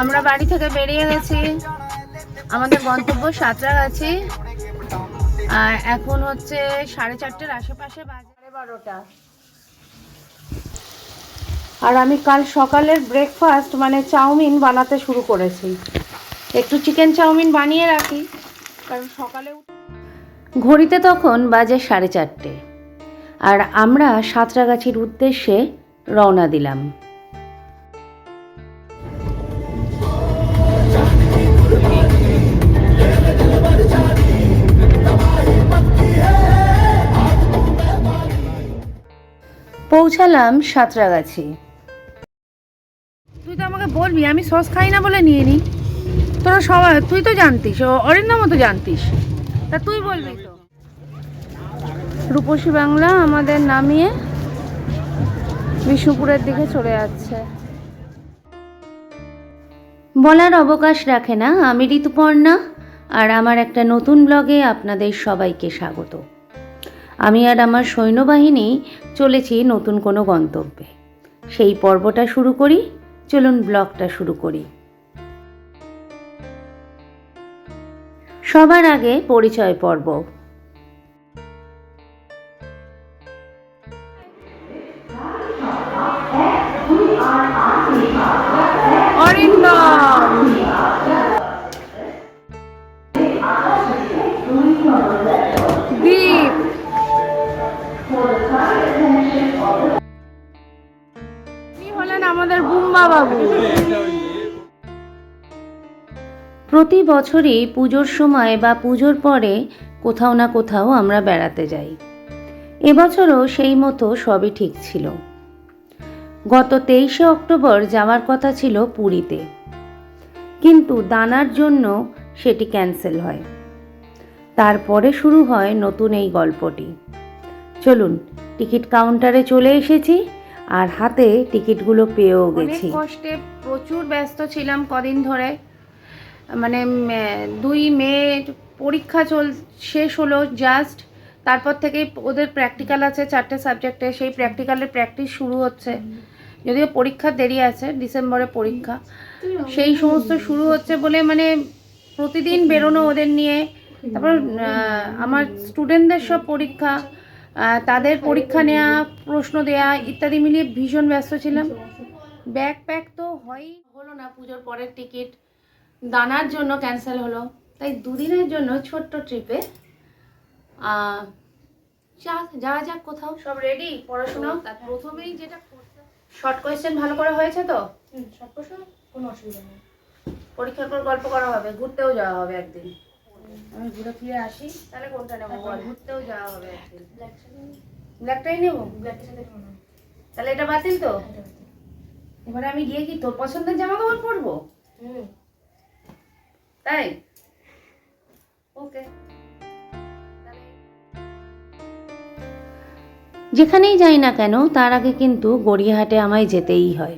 আমরা বাড়ি থেকে বেরিয়ে গেছি। আমাদের গন্তব্য সাঁতরাগাছি। আর এখন হচ্ছে সাড়ে চারটের আশেপাশে বাজে বারোটা আর আমি কাল সকালের ব্রেকফাস্ট মানে চাউমিন বানাতে শুরু করেছি। একটু চিকেন চাউমিন বানিয়ে রাখি, কারণ সকালে ঘড়িতে তখন বাজে সাড়ে চারটে। আর আমরা সাঁতরাগাছির উদ্দেশ্যে রওনা দিলাম। পৌঁছালাম সাঁতরাগাছি। তুই তো আমাকে বলবি আমি সস খাই না বলে নিয়ে নি। তোরা সবাই তুই তো জানতিস ও অরিন্দম তো জানতিস। তা তুই বলবি তো। রূপসী বাংলা আমাদের নামিয়ে বিষ্ণুপুরের দিকে চলে যাচ্ছে। বলার অবকাশ রাখে না আমি ঋতুপর্ণা আর আমার একটা নতুন ব্লগে আপনাদের সবাইকে স্বাগত। আমি আর আমার সৈন্যবাহিনী চলেছি নতুন কোনো গন্তব্যে। সেই পর্বটা শুরু করি, চলুন ব্লগটা শুরু করি। সবার আগে পরিচয় পর্ব। অরিন্দম! প্রতি বছরই পুজোর সময় বা পুজোর পরে কোথাও না কোথাও আমরা বেড়াতে যাই। এবছরও সেই মতো সবই ঠিক ছিল। গত তেইশে অক্টোবর যাওয়ার কথা ছিল পুরীতে। কিন্তু দানার জন্য সেটি ক্যান্সেল হয়। তারপরে শুরু হয় নতুন এই গল্পটি। চলুন, টিকিট কাউন্টারে চলে এসেছি। আর হাতে টিকিটগুলো পেয়েও গেছি। কষ্টে প্রচুর ব্যস্ত ছিলাম কদিন ধরে। মানে দুই মে পরীক্ষা চল শেষ হলো জাস্ট তারপর থেকেই ওদের প্র্যাকটিক্যাল আছে চারটে সাবজেক্টে সেই প্র্যাকটিক্যালের প্র্যাকটিস শুরু হচ্ছে। যদিও পরীক্ষা দেরি আছে ডিসেম্বরে পরীক্ষা। সেই সমস্ত শুরু হচ্ছে বলে মানে প্রতিদিন বেরোনো ওদের নিয়ে। তারপর আমার স্টুডেন্টদের সব পরীক্ষা। তাদের পরীক্ষা নেওয়া প্রশ্ন দেয়া ইত্যাদি মিলিয়ে ভীষণ ব্যস্ত ছিলাম। ব্যাগ প্যাক তো হয়ই। হলো না পুজোর পরের টিকিট। দানার জন্য ক্যান্সেল হলো। তাই দুদিনের জন্য ছোট্ট ট্রিপে যাক যাওয়া যাক কোথাও। সব রেডি পড়াশোনা? তার প্রথমেই যেটা শর্ট কোয়েশ্চেন ভালো করে হয়েছে তো? কোনো অসুবিধা নেই। পরীক্ষার পর গল্প করা হবে ঘুরতেও যাওয়া হবে একদিন। আমি ঘুরে ফিরে আসি। তাহলে কোনটা নেব ঘুরতেও যাওয়া হবে ব্ল্যাকটাই নেব? সাথে তাহলে এটা বাতিল তো? এবারে আমি গিয়ে কি তোর পছন্দের জামা কাপড় পরবো? তাই? ওকে। যেখানেই যাই না কেন তার আগে কিন্তু গড়িয়াহাটে আমায় যেতেই হয়।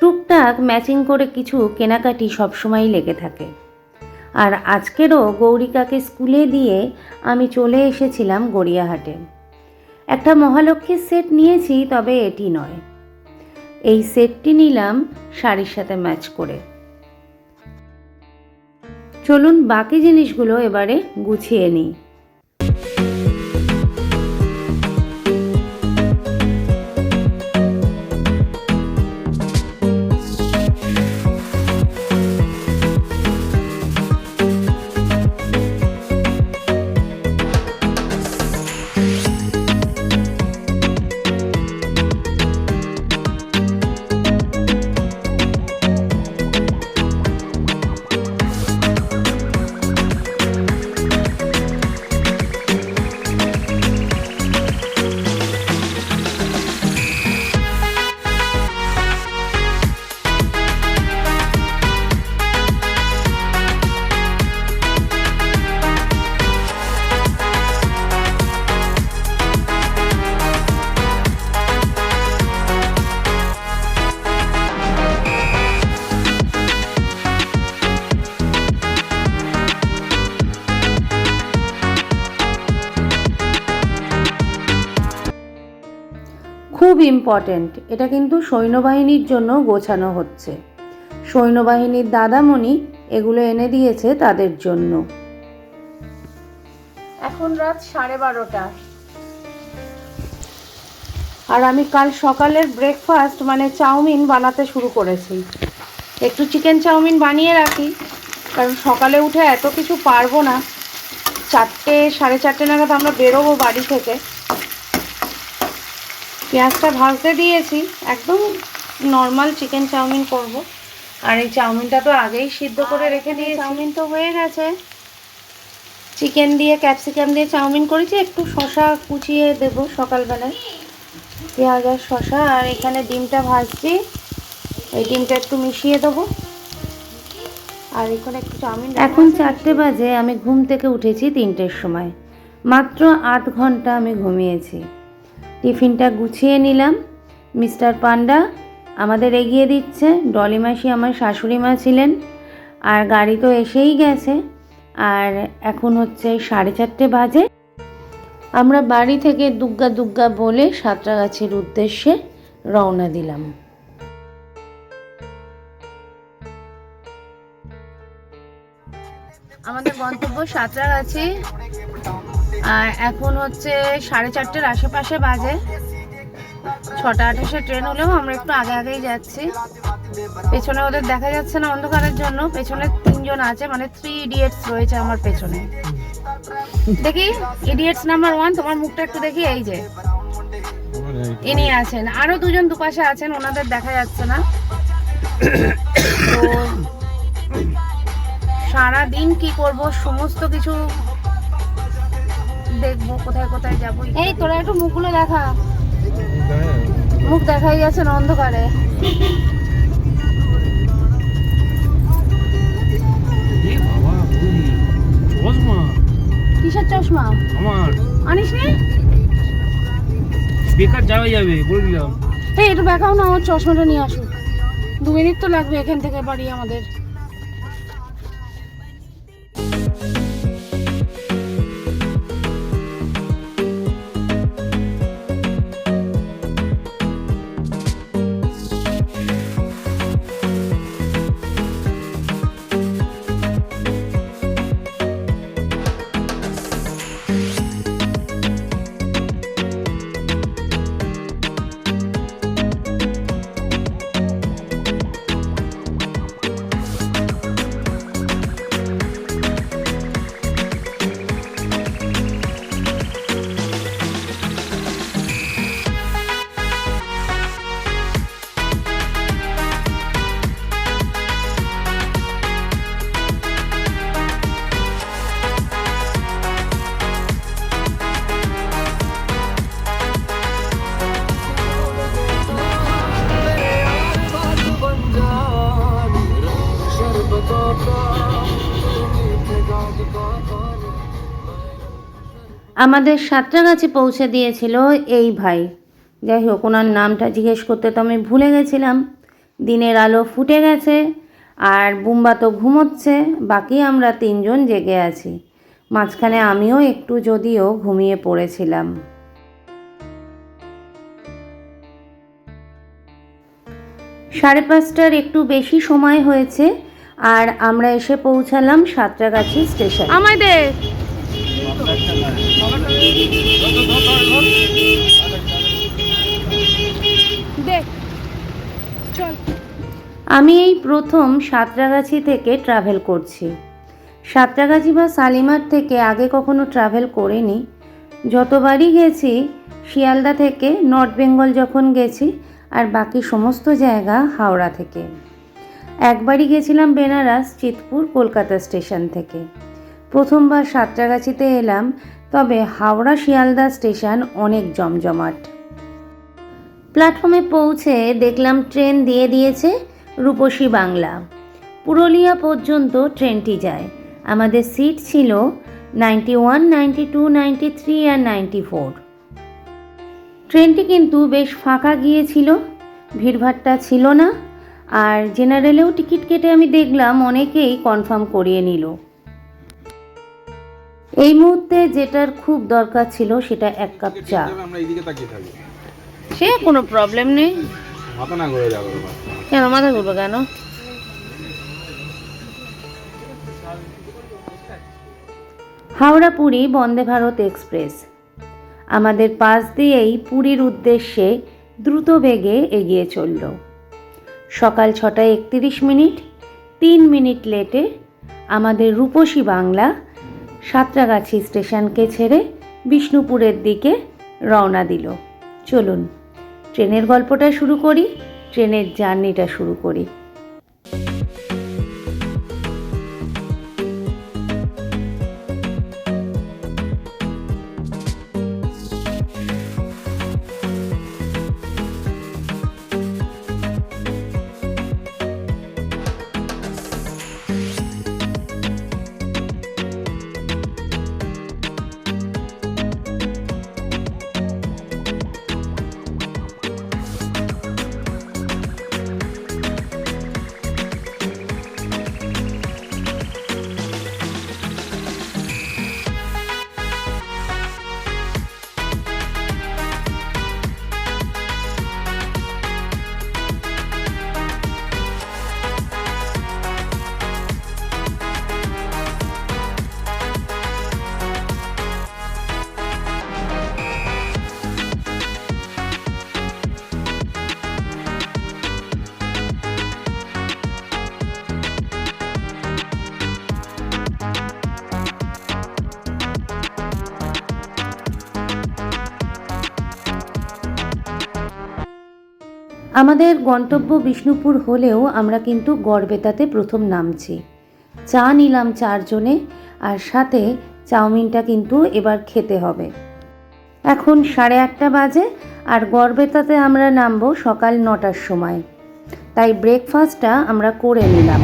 টুকটাক ম্যাচিং করে কিছু কেনাকাটি সবসময়ই লেগে থাকে। আর আজকেরও গৌরিকাকে স্কুলে দিয়ে আমি চলে এসেছিলাম গড়িয়াহাটে। একটা মহালক্ষ্মীর সেট নিয়েছি, তবে এটি নয়। এই সেটটি নিলাম শাড়ির সাথে ম্যাচ করে। চলুন বাকি জিনিসগুলো এবারে গুছিয়ে নিই। ইম্পর্ট্যান্ট এটা কিন্তু সৈন্যবাহিনীর জন্য গোছানো হচ্ছে। সৈন্যবাহিনীর দাদামণি এগুলো এনে দিয়েছে তাদের জন্য। এখন রাত সাড়ে বারোটা। আর আমি কাল সকালের ব্রেকফাস্ট মানে চাউমিন বানাতে শুরু করেছি। একটু চিকেন চাউমিন বানিয়ে রাখি কারণ সকালে উঠে এত কিছু পারব না। চারটে সাড়ে চারটে নাগাদ আমরা বেরোবো বাড়ি থেকে। পেঁয়াজটা ভাজতে দিয়েছি। একদম নর্মাল চিকেন চাউমিন করব। আর এই চাউমিনটা তো আগেই সিদ্ধ করে রেখে দিয়ে চাউমিন তো হয়ে গেছে। চিকেন দিয়ে ক্যাপসিকাম দিয়ে চাউমিন করেছি একটু শশা কুচিয়ে দেব সকালবেলায়। পেঁয়াজ আর শশা আর এখানে ডিমটা ভাজছি। এই ডিমটা একটু মিশিয়ে দেবো। আর এখানে একটু চাউমিন এখন চারটে বাজে আমি ঘুম থেকে উঠেছি তিনটের সময়। মাত্র আধ ঘণ্টা আমি ঘুমিয়েছি। টিফিনটা গুছিয়ে নিলাম। মিস্টার পান্ডা আমাদের এগিয়ে দিচ্ছে। ডলি মাসি আমার শাশুড়ি মা ছিলেন আর গাড়ি তো এসেই গেছে। আর এখন হচ্ছে সাড়ে চারটে বাজে। আমরা বাড়ি থেকে দুগ্গা দুগ্গা বলে সাঁতরাগাছির উদ্দেশ্যে রওনা দিলাম। আমাদের গন্তব্য সাঁতরাগাছি আর এখন হচ্ছে সাড়ে চারটের আশেপাশে বাজে। ছটা আঠাশে ট্রেন হলেও আমরা একটু আগে আগেই যাচ্ছি। পেছনে ওদের দেখা যাচ্ছে না অন্ধকারের জন্য। পেছনে তিনজন আছে মানে থ্রি ইডিয়েটস রয়েছে আমার পেছনে। দেখি ইডিয়েটস নাম্বার ওয়ান তোমার মুখটা একটু দেখি, এই যে। ইনি আছেন। আরও দুজন দুপাশে আছেন, ওনাদের দেখা যাচ্ছে না। সারা দিন কি করব, সমস্ত কিছু দেখব কোথায় কোথায় যাব এই তোরা একটু মুখগুলো দেখা। মুখ দেখাই না অন্ধকারে? চশমা। কিসের চশমা? আমার। আনিস নি? বেকার যাওয়া যাবে বলে দিলাম। এই একটু দেখাও না আমার চশমাটা নিয়ে আসুক দু মিনিট তো লাগবে এখান থেকে বাড়ি আমাদের। আমাদের সাঁতরাগাছি পৌঁছে দিয়েছিল এই ভাই। যাই হোক, ওনার নামটা জিজ্ঞেস করতে তো আমি ভুলে গেছিলাম। দিনের আলো ফুটে গেছে, আর বুম্বা তো ঘুমোচ্ছে, বাকি আমরা তিনজন জেগে আছি। মাঝখানে আমিও একটু যদিও ঘুমিয়ে পড়েছিলাম। সাড়ে পাঁচটার একটু বেশি সময় হয়েছে, আর আমরা এসে পৌঁছালাম সাঁতরাগাছি স্টেশন। চল আমি এই প্রথম সাঁতরাগাছি থেকে ট্রাভেল করছি। সাঁতরাগাছি বা শালিমার থেকে আগে কখনো ট্রাভেল করিনি। যতবারই গেছি, শিয়ালদা থেকে নর্থ বেঙ্গল যখন গেছি, আর বাকি সমস্ত জায়গা হাওড়া থেকে। একবারই গেছিলাম বেনারস, চিতপুর, কলকাতা স্টেশন থেকে। প্রথমবার সাঁতরাগাছিতে এলাম তবে হাওড়া শিয়ালদা স্টেশন অনেক জমজমাট। প্ল্যাটফর্মে পৌঁছে দেখলাম ট্রেন দিয়ে দিয়েছে রূপসী বাংলা। পুরুলিয়া পর্যন্ত ট্রেনটি যায়। আমাদের সিট ছিল ninety one, ninety two, ninety three আর নাইনটি ফোর। ট্রেনটি কিন্তু বেশ ফাঁকা গিয়েছিল ভিড়ভাট্টা ছিল না, আর জেনারেলেও টিকিট কেটে আমি দেখলাম অনেকেই কনফার্ম করিয়ে নিল। এই মুহূর্তে যেটার খুব দরকার ছিল সেটা এক কাপ চা। সে কোনো প্রবলেম নেই। কেন মাথা ঘুরবে কেন? হাওড়া পুরী বন্দে ভারত এক্সপ্রেস। আমাদের পাশ দিয়েই পুরীর উদ্দেশ্যে দ্রুত বেগে এগিয়ে চলল। সকাল ছটায় একত্রিশ মিনিট তিন মিনিট লেটে আমাদের রূপসী বাংলা সাঁতরাগাছি স্টেশনকে ছেড়ে বিষ্ণুপুরের দিকে রওনা দিল। চলুন, ট্রেনের গল্পটা শুরু করি, ট্রেনের জার্নিটা শুরু করি। আমাদের গন্তব্য বিষ্ণুপুর হলেও আমরা কিন্তু গড়বেতাতে প্রথম নামছি। চা নিলাম চারজনে আর সাথে চাউমিনটা কিন্তু এবার খেতে হবে। এখন সাড়ে আটটা বাজে আর গড়বেতাতে আমরা নামবো সকাল নটার সময়। তাই ব্রেকফাস্টটা আমরা করে নিলাম।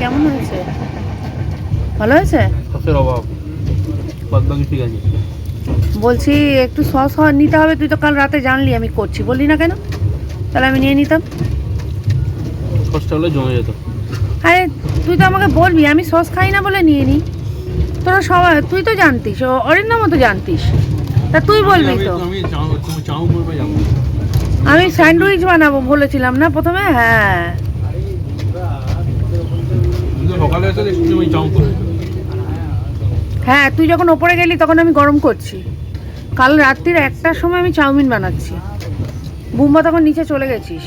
কেমন হয়েছে? ভালো হয়েছে? সসের অভাব। বাদ বাকি ঠিক আছে। বলছি একটু সস নিতে হবে তুই তো কাল রাতে জানলি আমি করছি। বললি না কেন? তাহলে আমি নিয়ে নিতাম। সসটা হলে জমে যেত। আরে তুই তো আমাকে বলবি আমি সস খাই না বলে নিয়ে নিই তোরা সবাই তুই তো জানতিস অরিন্দম তো জানতিস। তা তুই বলবি তো। আমি স্যান্ডউইচ বানাবো বলেছিলাম না প্রথমে? হ্যাঁ। সকালে এসে দেখছি তুমি চাউ করবে হ্যাঁ তুই যখন ওপরে গেলি তখন আমি গরম করছি। কাল রাত্রির একটার সময় আমি চাউমিন বানাচ্ছি। বুম্বা, তখন নিচে চলে গেছিস।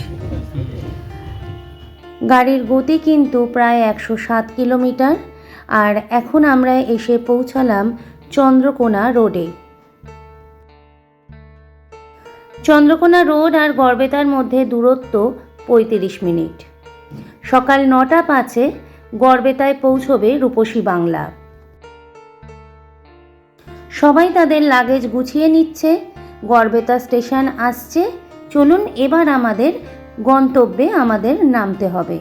গাড়ির গতি কিন্তু প্রায় একশো সাত কিলোমিটার, আর এখন আমরা এসে পৌঁছালাম চন্দ্রকোনা রোডে। চন্দ্রকোনা রোড আর গড়বেতার মধ্যে দূরত্ব পঁয়ত্রিশ মিনিট। সকাল নটা পাঁচে গড়বেতায় পৌঁছবে রূপসী বাংলা। সবাই তাদের লাগেজ গুছিয়ে নিচ্ছে। গড়বেতা স্টেশন আসছে। চলুন এবার আমাদের গন্তব্যে আমাদের নামতে হবে।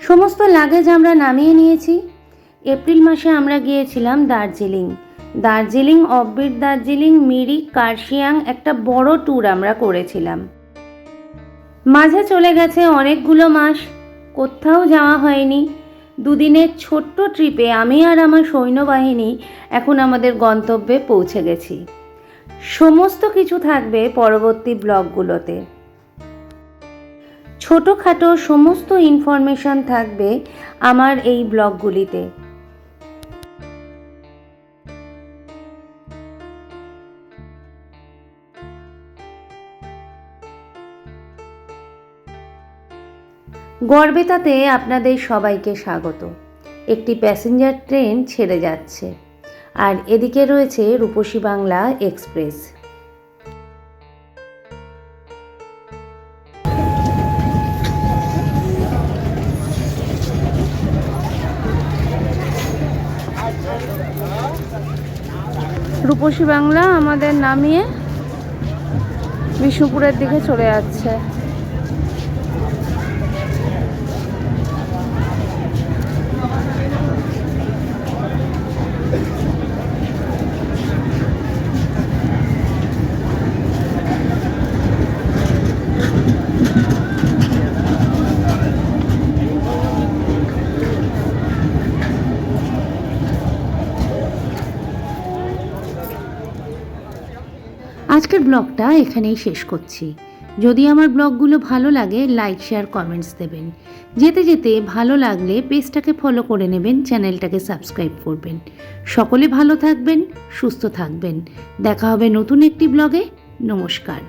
সমস্ত লাগেজ আমরা নামিয়ে নিয়েছি। এপ্রিল মাসে আমরা গিয়েছিলাম দার্জিলিং। দার্জিলিং অববিট দার্জিলিং, মিরিক, কার্শিয়াং একটা বড় ট্যুর আমরা করেছিলাম। মাঝে চলে গেছে অনেকগুলো মাস। কোথাও যাওয়া হয়নি। দুদিনের ছোট্ট ট্রিপে আমি আর আমার সৈন্যবাহিনী এখন আমাদের গন্তব্যে পৌঁছে গেছি। সমস্ত কিছু থাকবে পরবর্তী ব্লগগুলোতে। ছোটোখাটো সমস্ত ইনফরমেশন থাকবে আমার এই ব্লগগুলিতে। গড়বেতাতে আপনাদের সবাইকে স্বাগত। একটি প্যাসেঞ্জার ট্রেন ছেড়ে যাচ্ছে। আর এদিকে রয়েছে রূপসী বাংলা এক্সপ্রেস। রূপসী বাংলা আমাদের নামিয়ে বিষ্ণুপুরের দিকে চলে যাচ্ছে। ব্লগটা এখানেই শেষ করছি। যদি আমার ব্লগগুলো ভালো লাগে লাইক শেয়ার কমেন্টস দেবেন। যেতে যেতে ভালো লাগলে পেজটাকে ফলো করে নেবেন, চ্যানেলটাকে সাবস্ক্রাইব করবেন। সকলে ভালো থাকবেন, সুস্থ থাকবেন। দেখা হবে নতুন একটি ব্লগে। নমস্কার।